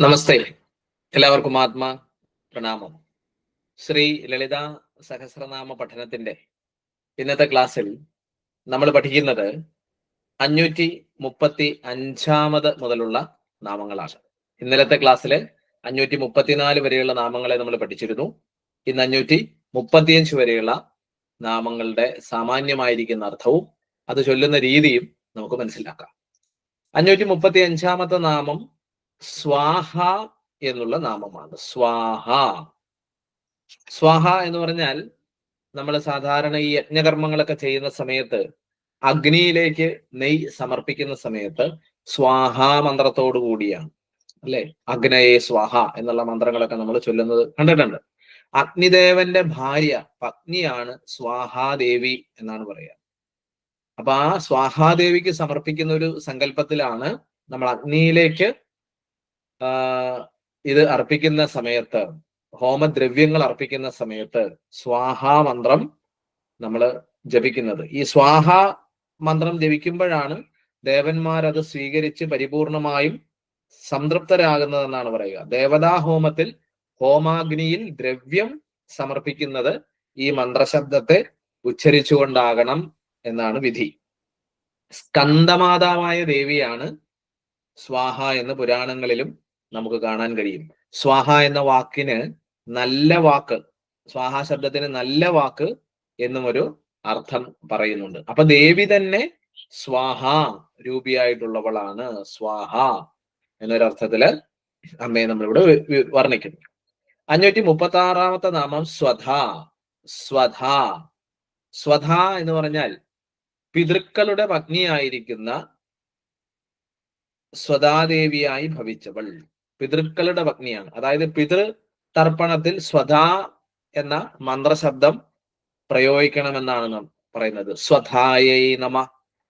നമസ്തേ. എല്ലാവർക്കും ആത്മാ പ്രണാമം. ശ്രീ ലളിത സഹസ്രനാമ പഠനത്തിന്റെ ഇന്നത്തെ ക്ലാസ്സിൽ നമ്മൾ പഠിക്കുന്നത് അഞ്ഞൂറ്റി മുപ്പത്തി അഞ്ചാമത് മുതലുള്ള നാമങ്ങളാണ്. ഇന്നലത്തെ ക്ലാസ്സിൽ അഞ്ഞൂറ്റി മുപ്പത്തിനാല് വരെയുള്ള നാമങ്ങളെ നമ്മൾ പഠിച്ചിരുന്നു. ഇന്ന് അഞ്ഞൂറ്റി മുപ്പത്തിയഞ്ച് വരെയുള്ള നാമങ്ങളുടെ സാമാന്യമായിരിക്കുന്ന അർത്ഥവും അത് ചൊല്ലുന്ന രീതിയും നമുക്ക് മനസ്സിലാക്കാം. അഞ്ഞൂറ്റി മുപ്പത്തി അഞ്ചാമത്തെ നാമം സ്വാഹ എന്നുള്ള നാമമാണ്. സ്വാഹ. സ്വാഹ എന്ന് പറഞ്ഞാൽ നമ്മൾ സാധാരണ ഈ യജ്ഞകർമ്മങ്ങളൊക്കെ ചെയ്യുന്ന സമയത്ത് അഗ്നിയിലേക്ക് നെയ് സമർപ്പിക്കുന്ന സമയത്ത് സ്വാഹ മന്ത്രത്തോടു കൂടിയാണ്. അല്ലെ? അഗ്നയെ സ്വാഹ എന്നുള്ള മന്ത്രങ്ങളൊക്കെ നമ്മൾ ചൊല്ലുന്നത് കണ്ടിട്ടുണ്ട്. അഗ്നിദേവന്റെ ഭാര്യ പത്നിയാണ് സ്വാഹാദേവി എന്നാണ് പറയുക. അപ്പൊ ആ സ്വാഹാദേവിക്ക് സമർപ്പിക്കുന്ന ഒരു സങ്കല്പത്തിലാണ് നമ്മൾ അഗ്നിയിലേക്ക് ഇത് അർപ്പിക്കുന്ന സമയത്ത് ഹോമദ്രവ്യങ്ങൾ അർപ്പിക്കുന്ന സമയത്ത് സ്വാഹാ മന്ത്രം നമ്മൾ ജപിക്കുന്നത്. ഈ സ്വാഹാ മന്ത്രം ജപിക്കുമ്പോഴാണ് ദേവന്മാർ അത് സ്വീകരിച്ച് പരിപൂർണമായും സംതൃപ്തരാകുന്നതെന്നാണ് പറയുക. ദേവതാ ഹോമത്തിൽ ഹോമാഗ്നിയിൽ ദ്രവ്യം സമർപ്പിക്കുന്നത് ഈ മന്ത്രശബ്ദത്തെ ഉച്ചരിച്ചുകൊണ്ടാകണം എന്നാണ് വിധി. സ്കന്ദമാതാവായ ദേവിയാണ് സ്വാഹ എന്ന പുരാണങ്ങളിലും നമുക്ക് കാണാൻ കഴിയും. സ്വാഹ എന്ന വാക്കിന് നല്ല വാക്ക് സ്വാഹ ശബ്ദത്തിന് നല്ല വാക്ക് എന്നും ഒരു അർത്ഥം പറയുന്നുണ്ട്. അപ്പൊ ദേവി തന്നെ സ്വാഹ രൂപിയായിട്ടുള്ളവളാണ് സ്വാഹ എന്നൊരർത്ഥത്തിൽ അമ്മയെ നമ്മളിവിടെ വർണിക്കുന്നു. അഞ്ഞൂറ്റി മുപ്പത്തി ആറാമത്തെ നാമം സ്വധ സ്വധ. സ്വധ എന്ന് പറഞ്ഞാൽ പിതൃക്കളുടെ പത്നിയായിരിക്കുന്ന സ്വതാദേവിയായി ഭവിച്ചവൾ. പിതൃക്കളുടെ പത്നിയാണ് അതായത് പിതൃ തർപ്പണത്തിൽ സ്വധാ എന്ന മന്ത്രശബ്ദം പ്രയോഗിക്കണമെന്നാണ് പറയുന്നത്. സ്വധായൈ നമ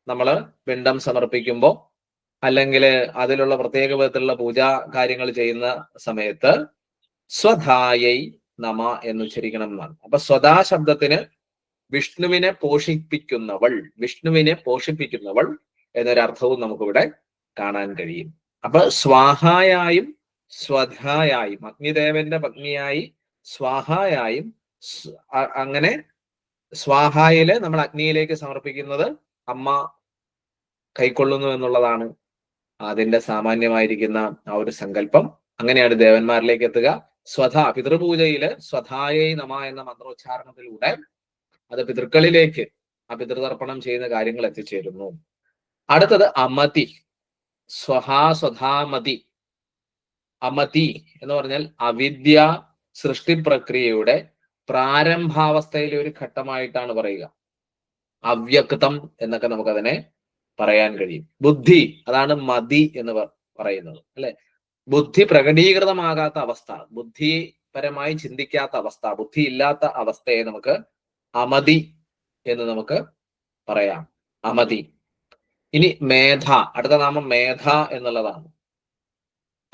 നമ്മൾ പിണ്ടം സമർപ്പിക്കുമ്പോൾ അല്ലെങ്കിൽ അതിലുള്ള പ്രത്യേക വിധത്തിലുള്ള പൂജാ കാര്യങ്ങൾ ചെയ്യുന്ന സമയത്ത് സ്വധായൈ നമ എന്ന് ഉച്ചരിക്കണം എന്നാണ്. അപ്പൊ സ്വതാ ശബ്ദത്തിന് വിഷ്ണുവിനെ പോഷിപ്പിക്കുന്നവൾ വിഷ്ണുവിനെ പോഷിപ്പിക്കുന്നവൾ എന്നൊരർത്ഥവും നമുക്കിവിടെ കാണാൻ കഴിയും. അപ്പൊ സ്വാഹായായും സ്വധായായും അഗ്നിദേവന്റെ പത്നിയായി സ്വാഹായായും അങ്ങനെ സ്വാഹായിൽ നമ്മൾ അഗ്നിയിലേക്ക് സമർപ്പിക്കുന്നത് അമ്മ കൈക്കൊള്ളുന്നു എന്നുള്ളതാണ് അതിന്റെ സാമാന്യമായിരിക്കുന്ന ആ ഒരു സങ്കല്പം. അങ്ങനെയാണ് ദേവന്മാരിലേക്ക് എത്തുക. സ്വധ പിതൃപൂജയിൽ സ്വധായൈ നമ എന്ന മന്ത്രോച്ചാരണത്തിലൂടെ അത് പിതൃക്കളിലേക്ക് ആ പിതൃതർപ്പണം ചെയ്യുന്ന കാര്യങ്ങൾ എത്തിച്ചേരുന്നു. അടുത്തത് അമതി. സ്വഹാ സ്വധാമതി. അമതി എന്ന് പറഞ്ഞാൽ അവിദ്യ സൃഷ്ടി പ്രക്രിയയുടെ പ്രാരംഭാവസ്ഥയിലെ ഒരു ഘട്ടമായിട്ടാണ് പറയുക. അവ്യക്തം എന്നൊക്കെ നമുക്കതിനെ പറയാൻ കഴിയും. ബുദ്ധി അതാണ് മതി എന്ന് പറയുന്നത് അല്ലെ? ബുദ്ധി പ്രകടീകൃതമാകാത്ത അവസ്ഥ ബുദ്ധിപരമായി ചിന്തിക്കാത്ത അവസ്ഥ ബുദ്ധി ഇല്ലാത്ത അവസ്ഥയെ നമുക്ക് അമതി എന്ന് നമുക്ക് പറയാം. അമതി. ഇനി മേധ. അടുത്ത നാമം മേധ എന്നുള്ളതാണ്.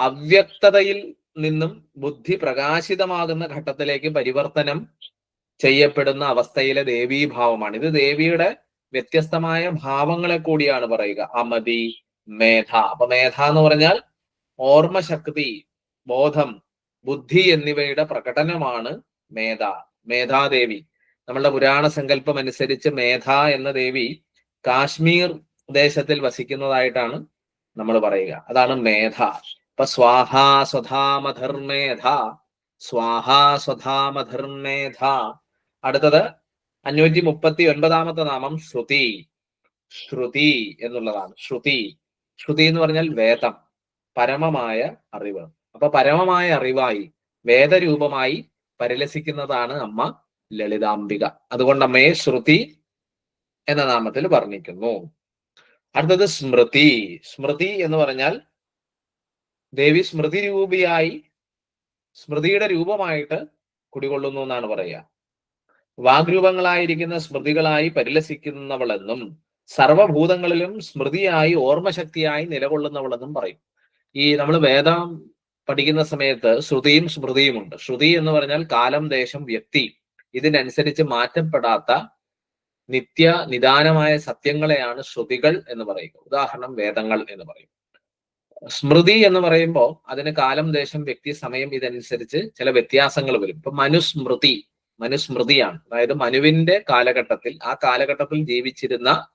അവ്യക്തതയിൽ നിന്നും ബുദ്ധി പ്രകാശിതമാകുന്ന ഘട്ടത്തിലേക്ക് പരിവർത്തനം ചെയ്യപ്പെടുന്ന അവസ്ഥയിലെ ദേവീഭാവമാണ് ഇത് ദേവിയുടെ വ്യത്യസ്തമായ ഭാവങ്ങളെ കൂടിയാണ് പറയുക. അമതി മേധ. അപ്പൊ മേധ എന്ന് പറഞ്ഞാൽ ഓർമ്മശക്തി ബോധം ബുദ്ധി എന്നിവയുടെ പ്രകടനമാണ് മേധ. മേധാദേവി. നമ്മളുടെ പുരാണ സങ്കല്പം അനുസരിച്ച് മേധ എന്ന ദേവി കാശ്മീർ ദേശത്തിൽ വസിക്കുന്നതായിട്ടാണ് നമ്മൾ പറയുക. അതാണ് മേധ. ഇപ്പൊ സ്വാഹ സ്വധാമധർമേധ സ്വാഹ സ്വധാമധർമേധ അടുത്തത് അഞ്ഞൂറ്റി മുപ്പത്തി ഒൻപതാമത്തെ നാമം ശ്രുതി. ശ്രുതി എന്നുള്ളതാണ്. ശ്രുതി. ശ്രുതി എന്ന് പറഞ്ഞാൽ വേദം പരമമായ അറിവ്. അപ്പൊ പരമമായ അറിവായി വേദരൂപമായി പരിലസിക്കുന്നതാണ് അമ്മ ലളിതാംബിക. അതുകൊണ്ട് അമ്മയെ ശ്രുതി എന്ന നാമത്തിൽ വർണിക്കുന്നു. അടുത്തത് സ്മൃതി. സ്മൃതി എന്ന് പറഞ്ഞാൽ ദേവി സ്മൃതി രൂപിയായി സ്മൃതിയുടെ രൂപമായിട്ട് കുടികൊള്ളുന്നു എന്നാണ് പറയുക. വാഗ്രൂപങ്ങളായിരിക്കുന്ന സ്മൃതികളായി പരിലസിക്കുന്നവളെന്നും സർവഭൂതങ്ങളിലും സ്മൃതിയായി ഓർമ്മശക്തിയായി നിലകൊള്ളുന്നവളെന്നും പറയും. ഈ നമ്മൾ വേദം പഠിക്കുന്ന സമയത്ത് ശ്രുതിയും സ്മൃതിയും ഉണ്ട്. ശ്രുതി എന്ന് പറഞ്ഞാൽ കാലം ദേശം വ്യക്തി. ഇതിനനുസരിച്ച് മാറ്റപ്പെടാത്ത നിത്യ നിദാനമായ സത്യങ്ങളെയാണ് ശ്രുതികൾ എന്ന് പറയുക. ഉദാഹരണം വേദങ്ങൾ എന്ന് പറയും. സ്മൃതി എന്ന് പറയുമ്പോൾ അതിന് കാലം ദേശം വ്യക്തി സമയം ഇതനുസരിച്ച് ചില വ്യത്യാസങ്ങൾ വരും. ഇപ്പൊ മനുസ്മൃതി മനുസ്മൃതിയാണ്. അതായത് മനുവിന്റെ കാലഘട്ടത്തിൽ ആ കാലഘട്ടത്തിൽ ജീവിച്ചിരുന്ന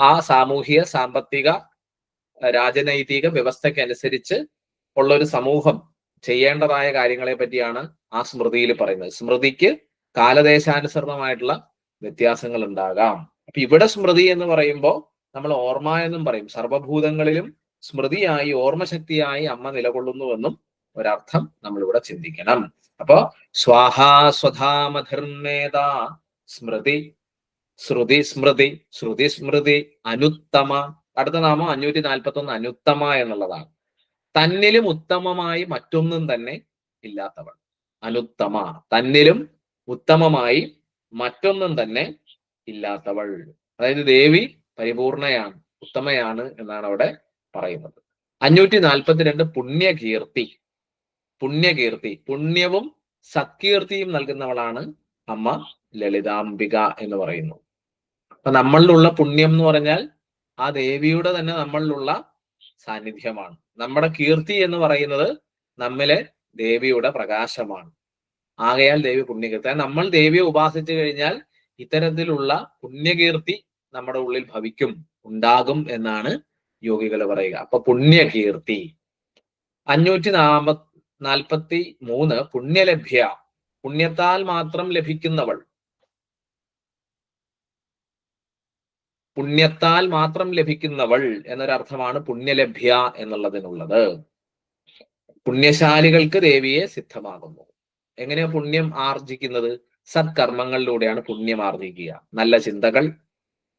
ആ സാമൂഹിക സാമ്പത്തിക രാജനൈതിക വ്യവസ്ഥക്കനുസരിച്ച് ഉള്ള ഒരു സമൂഹം ചെയ്യേണ്ടതായ കാര്യങ്ങളെ പറ്റിയാണ് ആ സ്മൃതിയിൽ പറയുന്നത്. സ്മൃതിക്ക് കാലദേശാനുസൃതമായിട്ടുള്ള വ്യത്യാസങ്ങൾ ഉണ്ടാകാം അപ്പൊ ഇവിടെ സ്മൃതി എന്ന് പറയുമ്പോൾ നമ്മൾ ഓർമ്മ എന്നും പറയും. സർവഭൂതങ്ങളിലും സ്മൃതിയായി ഓർമ്മശക്തിയായി അമ്മ നിലകൊള്ളുന്നുവെന്നും ഒരർത്ഥം നമ്മളിവിടെ ചിന്തിക്കണം. അപ്പോ സ്വാഹാ സ്വധാമധർമ്മേത സ്മൃതി ശ്രുതി സ്മൃതി ശ്രുതി സ്മൃതി അനുത്തമ. അടുത്ത നാമം അഞ്ഞൂറ്റി നാൽപ്പത്തി ഒന്ന് അനുത്തമ എന്നുള്ളതാണ്. തന്നിലും ഉത്തമമായി മറ്റൊന്നും തന്നെ ഇല്ലാത്തവൾ. അനുത്തമ. തന്നിലും ഉത്തമമായി മറ്റൊന്നും തന്നെ ഇല്ലാത്തവൾ. അതായത് ദേവി പരിപൂർണയാണ് ഉത്തമയാണ് എന്നാണ് അവിടെ പറയുന്നത്. അഞ്ഞൂറ്റി നാൽപ്പത്തിരണ്ട് പുണ്യകീർത്തി പുണ്യകീർത്തി പുണ്യവും സത്കീർത്തിയും നൽകുന്നവളാണ് അമ്മ ലളിതാംബിക എന്ന് പറയുന്നു. അപ്പൊ നമ്മളിലുള്ള പുണ്യം എന്ന് പറഞ്ഞാൽ ആ ദേവിയുടെ തന്നെ നമ്മളിലുള്ള സാന്നിധ്യമാണ്. നമ്മുടെ കീർത്തി എന്ന് പറയുന്നത് നമ്മിലെ ദേവിയുടെ പ്രകാശമാണ്. ആകയാൽ ദേവി പുണ്യകീർത്തി. നമ്മൾ ദേവിയെ ഉപാസിച്ചു കഴിഞ്ഞാൽ ഇത്തരത്തിലുള്ള പുണ്യകീർത്തി നമ്മുടെ ഉള്ളിൽ ഭവിക്കും ഉണ്ടാകും എന്നാണ് യോഗികൾ പറയുക. അപ്പൊ പുണ്യകീർത്തി. അഞ്ഞൂറ്റി നാമ നാൽപ്പത്തി മൂന്ന് പുണ്യലഭ്യ. പുണ്യത്താൽ മാത്രം ലഭിക്കുന്നവൾ. പുണ്യത്താൽ മാത്രം ലഭിക്കുന്നവൾ എന്നൊരർത്ഥമാണ് പുണ്യലഭ്യ എന്നുള്ളതിനുള്ളത്. പുണ്യശാലികൾക്ക് ദേവിയെ സിദ്ധമാകുന്നു. എങ്ങനെയാ പുണ്യം ആർജിക്കുന്നത്? സത്കർമ്മങ്ങളിലൂടെയാണ് പുണ്യം ആർജിക്കുക. നല്ല ചിന്തകൾ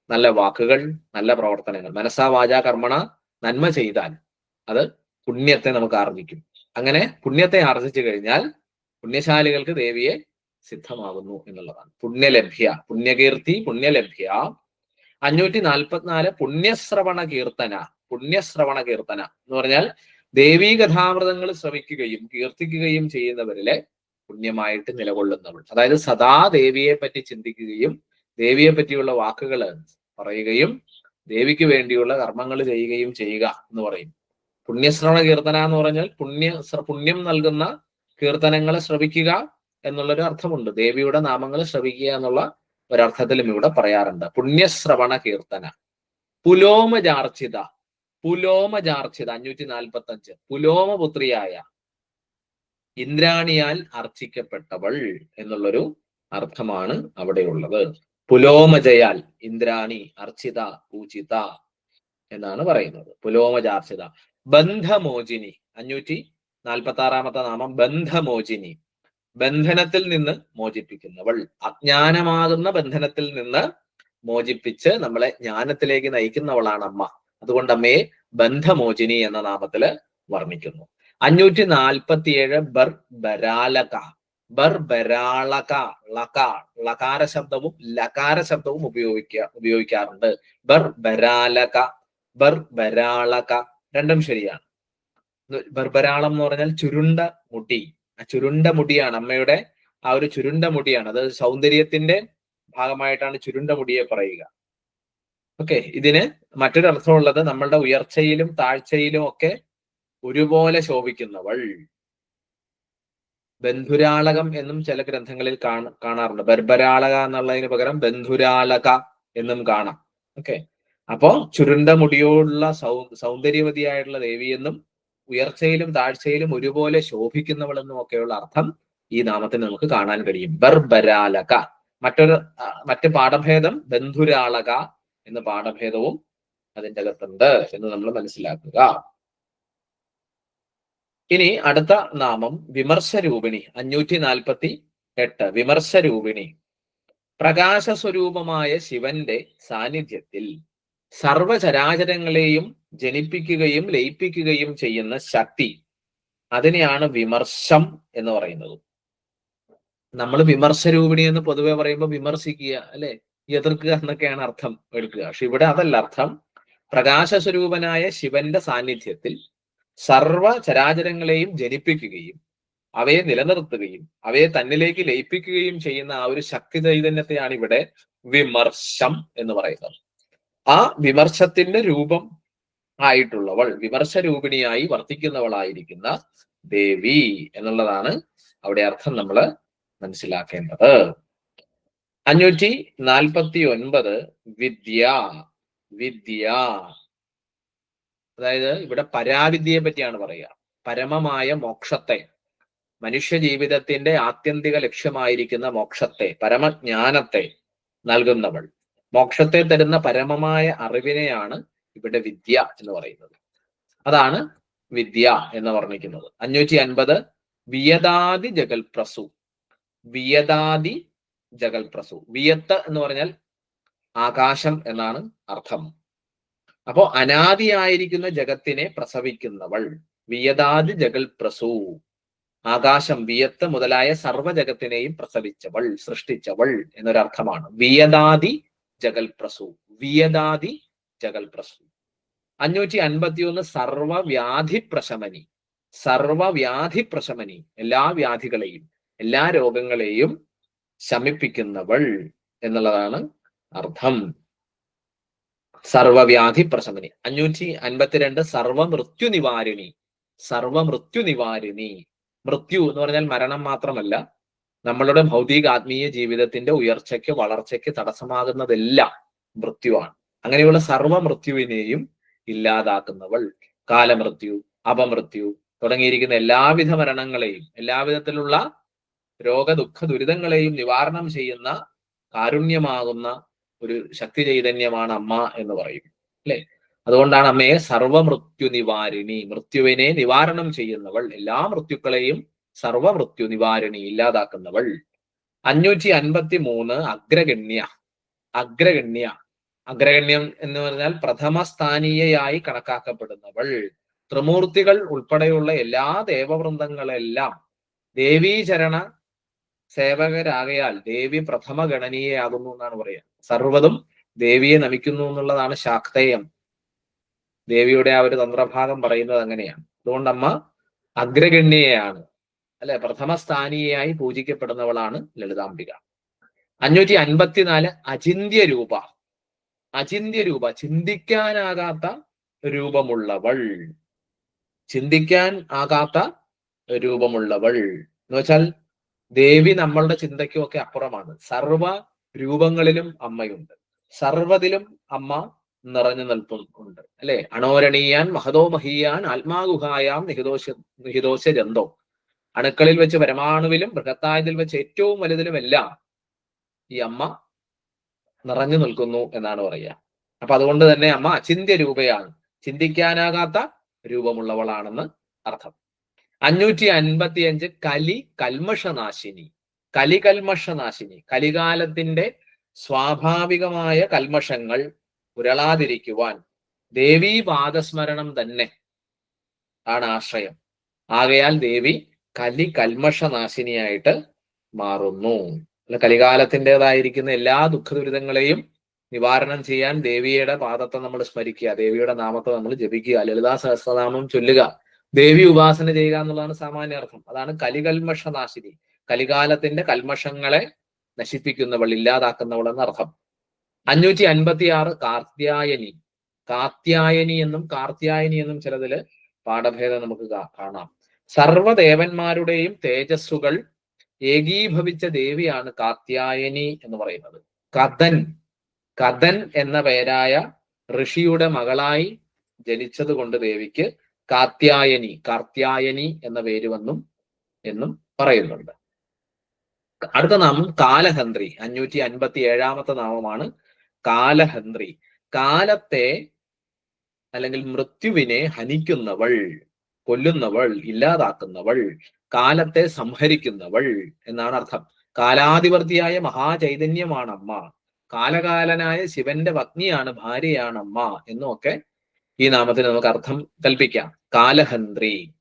നല്ല വാക്കുകൾ നല്ല പ്രവർത്തനങ്ങൾ. മനസ്സാ വാചാ കർമ്മണ നന്മ ചെയ്താൽ അത് പുണ്യത്തെ നമുക്ക് ആർജിക്കും. അങ്ങനെ പുണ്യത്തെ ആർജിച്ചു കഴിഞ്ഞാൽ പുണ്യശാലികൾക്ക് ദേവിയെ സിദ്ധമാകുന്നു എന്നുള്ളതാണ്. പുണ്യലഭ്യ പുണ്യകീർത്തി പുണ്യലഭ്യ. അഞ്ഞൂറ്റി നാൽപ്പത്തിനാല് പുണ്യശ്രവണ കീർത്തന പുണ്യശ്രവണ കീർത്തന എന്ന് പറഞ്ഞാൽ ദേവീ കഥാമൃതങ്ങൾ ശ്രവിക്കുകയും കീർത്തിക്കുകയും ചെയ്യുന്നവരിലെ പുണ്യമായിട്ട് നിലകൊള്ളുന്നവൾ. അതായത് സദാ ദേവിയെ പറ്റി ചിന്തിക്കുകയും ദേവിയെ പറ്റിയുള്ള വാക്കുകൾ പറയുകയും ദേവിക്ക് വേണ്ടിയുള്ള കർമ്മങ്ങൾ ചെയ്യുകയും ചെയ്യുക എന്ന് പറയും. പുണ്യശ്രവണ കീർത്തന എന്ന് പറഞ്ഞാൽ പുണ്യ പുണ്യം നൽകുന്ന കീർത്തനങ്ങളെ ശ്രവിക്കുക എന്നുള്ളൊരു അർത്ഥമുണ്ട്. ദേവിയുടെ നാമങ്ങൾ ശ്രവിക്കുക എന്നുള്ള ഒരർത്ഥത്തിലും ഇവിടെ പറയാറുണ്ട്. പുണ്യശ്രവണ കീർത്തന. പുലോമജാർച്ചിത. പുലോമജാർച്ചിത അഞ്ഞൂറ്റി നാൽപ്പത്തി അഞ്ച് പുലോമപുത്രിയായ ഇന്ദ്രാണിയാൽ അർച്ചിക്കപ്പെട്ടവൾ എന്നുള്ളൊരു അർത്ഥമാണ് അവിടെയുള്ളത് പുലോമജയാൽ ഇന്ദ്രാണി അർച്ചിത പൂജിത എന്നാണ് പറയുന്നത്. പുലോമജാർച്ചിത. ബന്ധമോചിനി. അഞ്ഞൂറ്റി നാൽപ്പത്തി ആറാമത്തെ നാമം ബന്ധമോചിനി. ബന്ധനത്തിൽ നിന്ന് മോചിപ്പിക്കുന്നവൾ. അജ്ഞാനമാകുന്ന ബന്ധനത്തിൽ നിന്ന് മോചിപ്പിച്ച് നമ്മളെ ജ്ഞാനത്തിലേക്ക് നയിക്കുന്നവളാണ് അമ്മ അതുകൊണ്ട് അമ്മയെ ബന്ധമോചിനി എന്ന നാമത്തിൽ വർണിക്കുന്നു. അഞ്ഞൂറ്റി നാൽപ്പത്തിയേഴ് ബർ ബരാലക. ബർ ബരാളക ലക ലകാര ശബ്ദവും ലകാര ശബ്ദവും ഉപയോഗിക്കുക ഉപയോഗിക്കാറുണ്ട്. ബർ ബരാലക ബർ ബരാളക രണ്ടും ശരിയാണ്. ബർബരാളം എന്ന് പറഞ്ഞാൽ ചുരുണ്ട മുടി. ആ ചുരുണ്ട മുടിയാണ് അമ്മയുടെ ആ ഒരു ചുരുണ്ട മുടിയാണ്. അത് സൗന്ദര്യത്തിന്റെ ഭാഗമായിട്ടാണ് ചുരുണ്ട മുടിയെ പറയുക. ഓക്കെ ഇതിന് മറ്റൊരു അർത്ഥമുള്ളത് നമ്മളുടെ ഉയർച്ചയിലും താഴ്ചയിലും ഒക്കെ ഒരുപോലെ ശോഭിക്കുന്നവൾ ബന്ധുരാളകം എന്നും ചില ഗ്രന്ഥങ്ങളിൽ കാണാറുണ്ട്. ബർബരാളക എന്നുള്ളതിന് പകരം ബന്ധുരാളക എന്നും കാണാം. ഓക്കെ. അപ്പോ ചുരുണ്ട മുടിയോടുള്ള സൗ സൗന്ദര്യവതിയായിട്ടുള്ള ദേവിയെന്നും ഉയർച്ചയിലും താഴ്ചയിലും ഒരുപോലെ ശോഭിക്കുന്നവളെന്നും ഒക്കെയുള്ള അർത്ഥം ഈ നാമത്തിന് നമുക്ക് കാണാൻ കഴിയും. ബർബരാലക മറ്റൊരു മറ്റ് പാഠഭേദം ബന്ധുരാളക എന്ന പാഠഭേദവും അതിന്റെ അകത്തുണ്ട് എന്ന് നമ്മൾ മനസ്സിലാക്കുക. ഇനി അടുത്ത നാമം വിമർശരൂപിണി അഞ്ഞൂറ്റി നാൽപ്പത്തി എട്ട് വിമർശരൂപിണി. പ്രകാശ സ്വരൂപമായ ശിവന്റെ സാന്നിധ്യത്തിൽ സർവചരാചരങ്ങളെയും ജനിപ്പിക്കുകയും ലയിപ്പിക്കുകയും ചെയ്യുന്ന ശക്തി അതിനെയാണ് വിമർശം എന്ന് പറയുന്നത്. നമ്മൾ വിമർശരൂപിണി എന്ന് പൊതുവെ പറയുമ്പോൾ വിമർശിക്കുക അല്ലെ? എതിർക്കുക എന്നൊക്കെയാണ് അർത്ഥം എടുക്കുക. പക്ഷെ ഇവിടെ അതല്ല അർത്ഥം. പ്രകാശ സ്വരൂപനായ ശിവന്റെ സാന്നിധ്യത്തിൽ സർവ ചരാചരങ്ങളെയും ജനിപ്പിക്കുകയും അവയെ നിലനിർത്തുകയും അവയെ തന്നിലേക്ക് ലയിപ്പിക്കുകയും ചെയ്യുന്ന ആ ഒരു ശക്തി ചൈതന്യത്തെയാണ് ഇവിടെ വിമർശം എന്ന് പറയുന്നത്. ആ വിമർശത്തിന്റെ രൂപം ആയിട്ടുള്ളവൾ വിമർശ രൂപിണിയായി വർത്തിക്കുന്നവളായിരിക്കുന്ന ദേവി എന്നുള്ളതാണ് അവിടെ അർത്ഥം നമ്മൾ മനസ്സിലാക്കേണ്ടത്. അഞ്ഞൂറ്റി നാൽപ്പത്തി ഒൻപത് വിദ്യ വിദ്യ അതായത് ഇവിടെ പരാവിദ്യയെ പറ്റിയാണ് പറയുക. പരമമായ മോക്ഷത്തെ മനുഷ്യ ജീവിതത്തിന്റെ ആത്യന്തിക ലക്ഷ്യമായിരിക്കുന്ന മോക്ഷത്തെ പരമജ്ഞാനത്തെ നൽകുന്നവൾ മോക്ഷത്തെ തരുന്ന പരമമായ അറിവിനെയാണ് ഇവിടെ വിദ്യ എന്ന് പറയുന്നത്. അതാണ് വിദ്യ എന്ന് വർണിക്കുന്നത്. അഞ്ഞൂറ്റി അൻപത് വിയതാദി ജഗൽപ്രസു. വിയതാദി ജഗൽപ്രസു. വിയത്ത് എന്ന് പറഞ്ഞാൽ ആകാശം എന്നാണ് അർത്ഥം. അപ്പോ അനാദിയായിരിക്കുന്ന ജഗത്തിനെ പ്രസവിക്കുന്നവൾ വിയതാദി ജഗൽപ്രസു ആകാശം വിയത്ത് മുതലായ സർവജഗത്തിനെയും പ്രസവിച്ചവൾ സൃഷ്ടിച്ചവൾ എന്നൊരർത്ഥമാണ്. വിയതാദി ജഗൽപ്രസു വിയതാദി ജഗൽപ്രസു അഞ്ഞൂറ്റി അൻപത്തിയൊന്ന് സർവവ്യാധി പ്രശമനി സർവവ്യാധി പ്രശമനി എല്ലാ വ്യാധികളെയും എല്ലാ രോഗങ്ങളെയും ശമിപ്പിക്കുന്നവൾ എന്നുള്ളതാണ് അർത്ഥം. സർവവ്യാധി പ്രശമനി അഞ്ഞൂറ്റി അൻപത്തിരണ്ട് സർവമൃത്യു നിവാരിണി സർവമൃത്യു നിവാരിണി മൃത്യു എന്ന് പറഞ്ഞാൽ മരണം മാത്രമല്ല നമ്മളുടെ ഭൗതിക ആത്മീയ ജീവിതത്തിന്റെ ഉയർച്ചയ്ക്ക് വളർച്ചയ്ക്ക് തടസ്സമാകുന്നതെല്ലാം മൃത്യുവാണ്. അങ്ങനെയുള്ള സർവ മൃത്യുവിനെയും ഇല്ലാതാക്കുന്നവൾ കാലമൃത്യു അപമൃത്യു തുടങ്ങിയിരിക്കുന്ന എല്ലാവിധ മരണങ്ങളെയും എല്ലാവിധത്തിലുള്ള രോഗ ദുഃഖ ദുരിതങ്ങളെയും നിവാരണം ചെയ്യുന്ന കാരുണ്യമാകുന്ന ഒരു ശക്തി ചൈതന്യമാണ് അമ്മ എന്ന് പറയും അല്ലെ? അതുകൊണ്ടാണ് അമ്മയെ സർവമൃത്യു നിവാരിണി മൃത്യുവിനെ നിവാരണം ചെയ്യുന്നവൾ എല്ലാ മൃത്യുക്കളെയും സർവമൃത്യു നിവാരിണി ഇല്ലാതാക്കുന്നവൾ. അഞ്ഞൂറ്റി അൻപത്തി മൂന്ന് അഗ്രഗണ്യ അഗ്രഗണ്യ. അഗ്രഗണ്യം എന്ന് പറഞ്ഞാൽ പ്രഥമ സ്ഥാനീയയായി കണക്കാക്കപ്പെടുന്നവൾ. ത്രിമൂർത്തികൾ ഉൾപ്പെടെയുള്ള എല്ലാ ദേവവൃന്ദങ്ങളെല്ലാം ദേവീചരണ സേവകരാകയാൽ ദേവി പ്രഥമ ഗണനീയയാകുന്നു എന്നാണ് പറയുക. സർവതും ദേവിയെ നമിക്കുന്നു എന്നുള്ളതാണ് ശാക്തേയം. ദേവിയുടെ ആ ഒരു തന്ത്രഭാഗം പറയുന്നത് അങ്ങനെയാണ്. അതുകൊണ്ട് അമ്മ അഗ്രഗണ്യയാണ്. അല്ലെ? പ്രഥമ സ്ഥാനീയയായി പൂജിക്കപ്പെടുന്നവളാണ് ലളിതാംബിക. അഞ്ഞൂറ്റി അൻപത്തിനാല് അചിന്യ രൂപ അചിന്യ രൂപ ചിന്തിക്കാനാകാത്ത രൂപമുള്ളവൾ. ചിന്തിക്കാൻ ആകാത്ത രൂപമുള്ളവൾ. എന്ന് വെച്ചാൽ ദേവി നമ്മളുടെ ചിന്തയ്ക്കും ഒക്കെ അപ്പുറമാണ്. സർവ രൂപങ്ങളിലും അമ്മയുണ്ട്. സർവതിലും അമ്മ നിറഞ്ഞു നിൽപ്പുണ്ട് അല്ലെ? അണോരണീയാൻ മഹതോ മഹീയാൻ ആത്മാഗുഹായാം നിഹിതോശ നിഹിതോശ ജന്തോ അണുക്കളിൽ വെച്ച് പരമാണുവിലും ബൃഹത്തായതിൽ വെച്ച് ഏറ്റവും വലുതിലും എല്ലാം ഈ അമ്മ നിറഞ്ഞു നിൽക്കുന്നു എന്നാണ് പറയുക. അപ്പൊ അതുകൊണ്ട് തന്നെ അമ്മ അചിന്ത്യ രൂപയാണ്. ചിന്തിക്കാനാകാത്ത രൂപമുള്ളവളാണെന്ന് അർത്ഥം. അഞ്ഞൂറ്റി അൻപത്തിയഞ്ച് കലി കൽമഷനാശിനി. കലി കൽമഷനാശിനി കലികാലത്തിന്റെ സ്വാഭാവികമായ കൽമഷങ്ങൾ ഉരളാതിരിക്കുവാൻ ദേവീ പാദസ്മരണം തന്നെ ആണ് ആശ്രയം. ആകയാൽ ദേവി കലി കൽമഷനാശിനിയായിട്ട് മാറുന്നു. അല്ല കലികാലത്തിന്റെതായിരിക്കുന്ന എല്ലാ ദുഃഖ ദുരിതങ്ങളെയും നിവാരണം ചെയ്യാൻ ദേവിയുടെ പാദത്തെ നമ്മൾ സ്മരിക്കുക ദേവിയുടെ നാമത്തെ നമ്മൾ ജപിക്കുക ലളിതാ സഹസ്രനാമം ചൊല്ലുക ദേവി ഉപാസന ചെയ്യുക എന്നുള്ളതാണ് സാമാന്യ അർത്ഥം അതാണ് കലികൽമഷ നാശിനി കലികാലത്തിന്റെ കൽമഷങ്ങളെ നശിപ്പിക്കുന്നവൾ ഇല്ലാതാക്കുന്നവൾ എന്നർത്ഥം അഞ്ഞൂറ്റി അൻപത്തി ആറ് കാർത്യായനി. കാർത്യായനി എന്നും കാർത്യായനി എന്നും ചിലതിൽ പാഠഭേദം നമുക്ക് കാണാം. സർവദേവന്മാരുടെയും തേജസ്സുകൾ ഏകീഭവിച്ച ദേവിയാണ് കാർത്യായനി എന്ന് പറയുന്നത്. കഥൻ. കഥൻ എന്ന പേരായ ഋഷിയുടെ മകളായി ജനിച്ചത് കൊണ്ട് ദേവിക്ക് കാർത്യായനി കാർത്യായനി എന്ന പേര് വന്നും എന്നും പറയുന്നുണ്ട്. അടുത്ത നാമം കാലഹന്ത്രി. അഞ്ഞൂറ്റി അൻപത്തി ഏഴാമത്തെ നാമമാണ് കാലഹന്ത്രി. കാലത്തെ അല്ലെങ്കിൽ മൃത്യുവിനെ ഹനിക്കുന്നവൾ കൊല്ലുന്നവൾ ഇല്ലാതാക്കുന്നവൾ കാലത്തെ സംഹരിക്കുന്നവൾ എന്നാണ് അർത്ഥം. കാലാധിപർത്തിയായ മഹാചൈതന്യമാണ് അമ്മ കാലകാലനായ ശിവന്റെ പത്നിയാണ് ഭാര്യയാണ് അമ്മ ഈ നാമത്തിന് നമുക്ക് അർത്ഥം കൽപ്പിക്കാം. കാലഹന്ത്രി.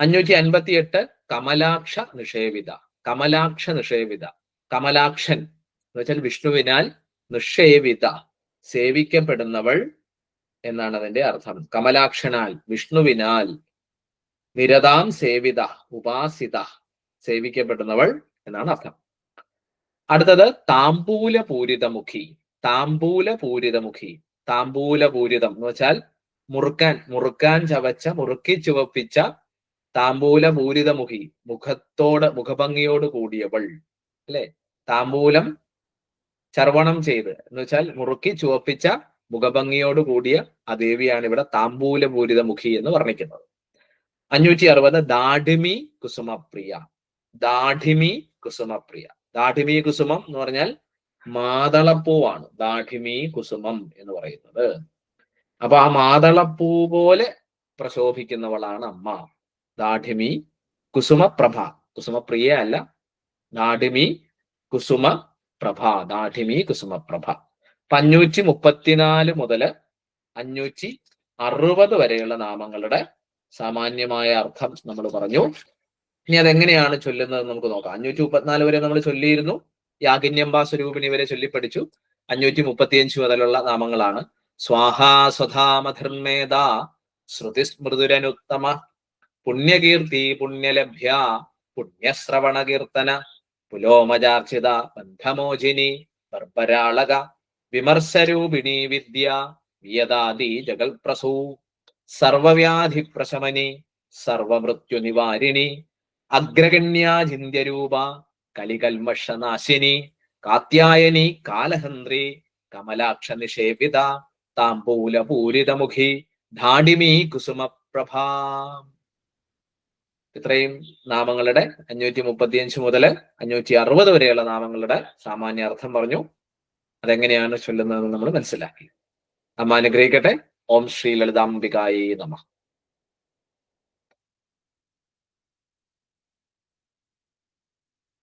അഞ്ഞൂറ്റി അൻപത്തി എട്ട് കമലാക്ഷ നിഷേവിത. കമലാക്ഷ നിഷേവിത കമലാക്ഷൻ എന്ന് വെച്ചാൽ വിഷ്ണുവിനാൽ നിഷേവിത സേവിക്കപ്പെടുന്നവൾ എന്നാണ് അതിന്റെ അർത്ഥം. കമലാക്ഷനാൽ വിഷ്ണുവിനാൽ നിരതാം സേവിത ഉപാസിത സേവിക്കപ്പെടുന്നവൾ എന്നാണ് അർത്ഥം. അടുത്തത് താമ്പൂല പൂരിതമുഖി താമ്പൂല പൂരിതമുഖി താമ്പൂല പൂരിതം എന്ന് വെച്ചാൽ മുറുക്കാൻ മുറുക്കാൻ ചവച്ച മുറുക്കി ചുവപ്പിച്ച താമ്പൂല പൂരിതമുഖി മുഖത്തോട് മുഖഭംഗിയോട് കൂടിയവൾ അല്ലെ? താമ്പൂലം ചർവണം ചെയ്ത്. എന്ന് വെച്ചാൽ മുറുക്കി ചുവപ്പിച്ച മുഖഭംഗിയോട് കൂടിയ ആ ദേവിയാണ് ഇവിടെ താമ്പൂലപൂരിതമുഖി എന്ന് വർണിക്കുന്നത്. അഞ്ഞൂറ്റി അറുപത് ദാഠിമി കുസുമപ്രിയ. ദാഠിമി കുസുമപ്രിയ. ദാഠിമി കുസുമം എന്ന് പറഞ്ഞാൽ മാതളപ്പൂവാണ്. ദാഠിമി കുസുമം എന്ന് പറയുന്നത്. അപ്പൊ ആ മാതളപ്പൂ പോലെ പ്രശോഭിക്കുന്നവളാണ് അമ്മ. ദാഠിമി കുസുമപ്രഭ. കുസുമപ്രിയ അല്ല. ദാഠിമി കുസുമ പ്രഭ ദാഠിമി കുസുമപ്രഭ. അപ്പൊ അഞ്ഞൂറ്റി മുപ്പത്തിനാല് മുതൽ അഞ്ഞൂറ്റി അറുപത് വരെയുള്ള നാമങ്ങളുടെ സാമാന്യമായ അർത്ഥം നമ്മൾ പറഞ്ഞു. ഇനി അതെങ്ങനെയാണ് ചൊല്ലുന്നത് നമുക്ക് നോക്കാം. അഞ്ഞൂറ്റി മുപ്പത്തിനാല് വരെ നമ്മൾ ചൊല്ലിയിരുന്നു. യാഗിന്യംബാ സ്വരൂപിണി വരെ ചൊല്ലിപ്പഠിച്ചു. അഞ്ഞൂറ്റി മുപ്പത്തിയഞ്ച് മുതലുള്ള നാമങ്ങളാണ്. സ്വാഹാ സ്വധാമധർമ്മേദ ശ്രുതിസ്മൃതുരനുത്തമ പുണ്യകീർത്തി പുണ്യലഭ്യ പുണ്യശ്രവണ കീർത്തന പുലോമചാർച്ചിത ബന്ധമോചിനി ബർബരാളക വിമർശരൂപിണി വിദ്യ വിയതാദി ജഗൽപ്രസൂ സർവവ്യാധി പ്രശമനി സർവമൃത്യുനിവാരിണി അഗ്രഗണ്യാചിന്യരൂപ കലികൽമഷനാശിനി കാത്യായനി കാലഹന്ത്രി കമലാക്ഷ നിഷേപിത താംബൂലപൂരിതമുഖി ധാഡിമീ കുസുമപ്രഭ. ഇത്രയും നാമങ്ങളുടെ അഞ്ഞൂറ്റി മുപ്പത്തിയഞ്ച് മുതൽ അഞ്ഞൂറ്റി അറുപത് വരെയുള്ള നാമങ്ങളുടെ സാമാന്യ അർത്ഥം പറഞ്ഞു. അതെങ്ങനെയാണ് ചൊല്ലുന്നതെന്ന് നമ്മൾ മനസ്സിലാക്കി. അമ്മ അനുഗ്രഹിക്കട്ടെ. ഓം ശ്രീ ലളിതാംബികായി നമ.